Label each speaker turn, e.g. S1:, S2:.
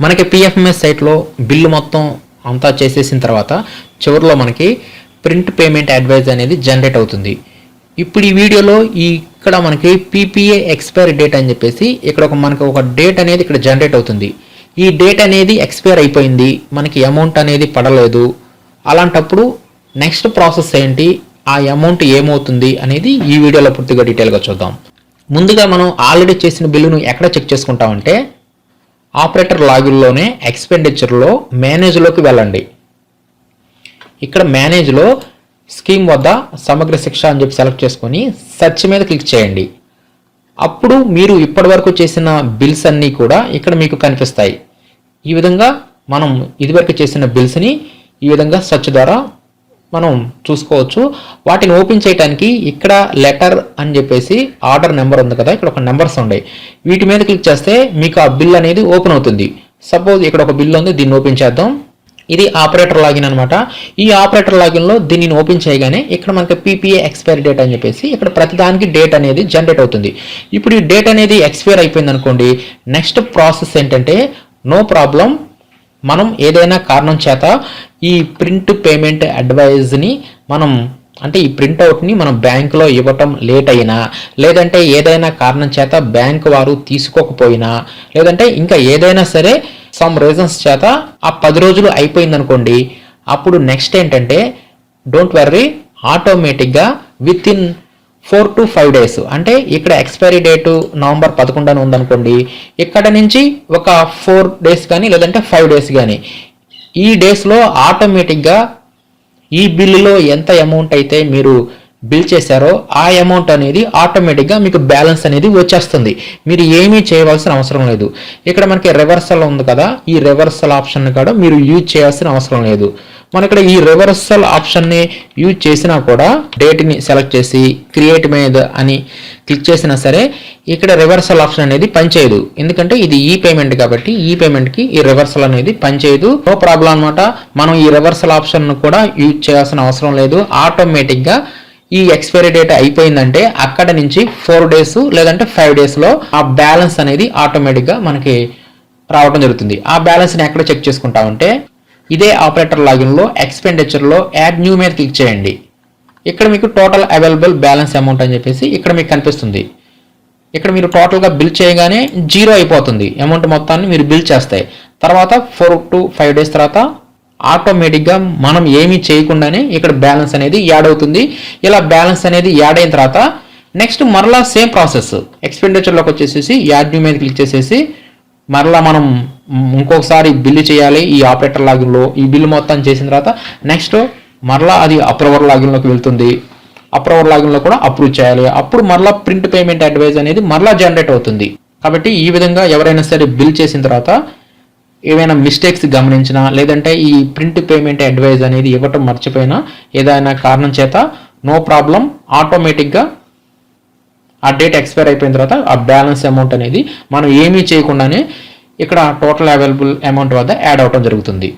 S1: మనకి పిఎఫ్ఎంఎస్ సైట్లో బిల్లు మొత్తం అంతా చేసేసిన తర్వాత చివరిలో మనకి ప్రింట్ పేమెంట్ అడ్వైజ్ అనేది జనరేట్ అవుతుంది. ఇప్పుడు ఈ వీడియోలో ఈ ఇక్కడ మనకి పీపీఏ ఎక్స్పైరీ డేట్ అని చెప్పేసి ఇక్కడ ఒక మనకి ఒక డేట్ అనేది ఇక్కడ జనరేట్ అవుతుంది. ఈ డేట్ అనేది ఎక్స్పైర్ అయిపోయింది. మనకి అమౌంట్ అనేది పడలేదు. అలాంటప్పుడు నెక్స్ట్ ప్రాసెస్ ఏంటి? ఆ అమౌంట్ ఏమవుతుంది అనేది ఈ వీడియోలో పూర్తిగా డీటెయిల్గా చూద్దాం. ముందుగా మనం ఆల్రెడీ చేసిన బిల్లును ఎక్కడ చెక్ చేసుకుంటామంటే ఆపరేటర్ లాగిన్లోనే ఎక్స్పెండిచర్లో మేనేజ్లోకి వెళ్ళండి. ఇక్కడ మేనేజ్లో స్కీమ్ వద్ద సమగ్ర శిక్ష అని చెప్పి సెలెక్ట్ చేసుకొని సర్చ్ మీద క్లిక్ చేయండి. అప్పుడు మీరు ఇప్పటివరకు చేసిన బిల్స్ అన్నీ కూడా ఇక్కడ మీకు కనిపిస్తాయి. ఈ విధంగా మనం ఇదివరకు చేసిన బిల్స్ని ఈ విధంగా సర్చ్ ద్వారా మనం చూసుకోవచ్చు. వాటిని ఓపెన్ చేయడానికి ఇక్కడ లెటర్ అని చెప్పేసి ఆర్డర్ నెంబర్ ఉంది కదా ఇక్కడ ఒక నెంబర్స్ ఉన్నాయి. వీటి మీద క్లిక్ చేస్తే మీకు ఆ బిల్ అనేది ఓపెన్ అవుతుంది. సపోజ్ ఇక్కడ ఒక బిల్ ఉంది దీన్ని ఓపెన్ చేద్దాం. ఇది ఆపరేటర్ లాగిన్ అనమాట ఈ ఆపరేటర్ లాగిన్లో దీనిని ఓపెన్ చేయగానే ఇక్కడ మనకి పీపీఏ ఎక్స్పైరీ డేట్ అని చెప్పేసి ఇక్కడ ప్రతిదానికి డేట్ అనేది జనరేట్ అవుతుంది. ఇప్పుడు ఈ డేట్ అనేది ఎక్స్పైర్ అయిపోయింది అనుకోండి నెక్స్ట్ ప్రాసెస్ ఏంటంటే నో ప్రాబ్లం మనం ఏదైనా కారణం చేత ఈ ప్రింట్ పేమెంట్ అడ్వైజ్ని మనం అంటే ఈ ప్రింట్అవుట్ని మనం బ్యాంకులో ఇవ్వటం లేట్ అయినా లేదంటే ఏదైనా కారణం చేత బ్యాంక్ వారు తీసుకోకపోయినా లేదంటే ఇంకా ఏదైనా సరే సమ్ రీజన్స్ చేత ఆ పది రోజులు అయిపోయింది అనుకోండి అప్పుడు నెక్స్ట్ ఏంటంటే డోంట్ వర్రీ ఆటోమేటిక్గా within four to five days. అంటే ఇక్కడ ఎక్స్పైరీ డేటు నవంబర్ పదకొండున ఉందనుకోండి ఇక్కడ నుంచి ఒక ఫోర్ డేస్ కానీ లేదంటే ఫైవ్ డేస్ కానీ. ఈ డేస్లో ఆటోమేటిక్గా ఈ బిల్లులో ఎంత అమౌంట్ అయితే మీరు బిల్ చేశారో ఆ అమౌంట్ అనేది ఆటోమేటిక్గా మీకు బ్యాలెన్స్ అనేది వచ్చేస్తుంది. మీరు ఏమీ చేయవలసిన అవసరం లేదు. ఇక్కడ మనకి రివర్సల్ ఉంది కదా. ఈ రివర్సల్ ఆప్షన్ కూడా మీరు యూజ్ చేయాల్సిన అవసరం లేదు. మన ఇక్కడ ఈ రివర్సల్ ఆప్షన్ని యూజ్ చేసినా కూడా డేట్ని సెలెక్ట్ చేసి క్రియేట్ మీద అని క్లిక్ చేసినా సరే ఇక్కడ రివర్సల్ ఆప్షన్ అనేది పనిచేయదు. ఎందుకంటే ఇది ఈ పేమెంట్ కాబట్టి ఈ పేమెంట్కి ఈ రివర్సల్ అనేది పనిచేయదు. నో ప్రాబ్లం అనమాట మనం ఈ రివర్సల్ ఆప్షన్ కూడా యూజ్ చేయాల్సిన అవసరం లేదు. ఆటోమేటిక్గా ఈ ఎక్స్పైరీ డేట్ అయిపోయిందంటే అక్కడ నుంచి ఫోర్ డేస్ లేదంటే ఫైవ్ డేస్లో ఆ బ్యాలెన్స్ అనేది ఆటోమేటిక్గా మనకి రావడం జరుగుతుంది. ఆ బ్యాలెన్స్ని ఎక్కడ చెక్ చేసుకుంటామంటే ఇదే ఆపరేటర్ లాగిన్లో ఎక్స్పెండిచర్లో యాడ్ న్యూ మీద క్లిక్ చేయండి. ఇక్కడ మీకు టోటల్ అవైలబుల్ బ్యాలెన్స్ అమౌంట్ అని చెప్పేసి ఇక్కడ మీకు కనిపిస్తుంది. ఇక్కడ మీరు టోటల్గా బిల్ చేయగానే జీరో అయిపోతుంది. అమౌంట్ మొత్తాన్ని మీరు బిల్ చేస్తాయి. తర్వాత ఫోర్ టు ఫైవ్ డేస్ తర్వాత ఆటోమేటిక్గా మనం ఏమీ చేయకుండానే ఇక్కడ బ్యాలెన్స్ అనేది యాడ్ అవుతుంది. ఇలా బ్యాలెన్స్ అనేది యాడ్ అయిన తర్వాత నెక్స్ట్ మరలా సేమ్ ప్రాసెస్ ఎక్స్పెండిచర్లోకి వచ్చేసేసి యాడ్ న్యూ మీద క్లిక్ చేసేసి మరలా మనం ఇంకొకసారి బిల్లు చేయాలి ఈ ఆపరేటర్ లాగిన్లో. ఈ బిల్లు మొత్తం చేసిన తర్వాత నెక్స్ట్ మరలా అది అప్రూవర్ లాగిన్లోకి వెళ్తుంది. అప్రూవర్ లాగిన్లో కూడా అప్రూవ్ చేయాలి. అప్పుడు మరలా ప్రింట్ పేమెంట్ అడ్వైజ్ అనేది మరలా జనరేట్ అవుతుంది. కాబట్టి ఈ విధంగా ఎవరైనా సరే బిల్ చేసిన తర్వాత ఏవైనా మిస్టేక్స్ గమనించినా లేదంటే ఈ ప్రింట్ పేమెంట్ అడ్వైజ్ అనేది ఇవ్వటం మర్చిపోయినా ఏదైనా కారణం చేత నో ప్రాబ్లం ఆటోమేటిక్గా ఆ డేట్ ఎక్స్పైర్ అయిపోయిన తర్వాత ఆ బ్యాలెన్స్ అమౌంట్ అనేది మనం ఏమీ చేయకుండానే ఇక్కడ టోటల్ అవైలబుల్ అమౌంట్ వద్ద యాడ్ అవటం జరుగుతుంది.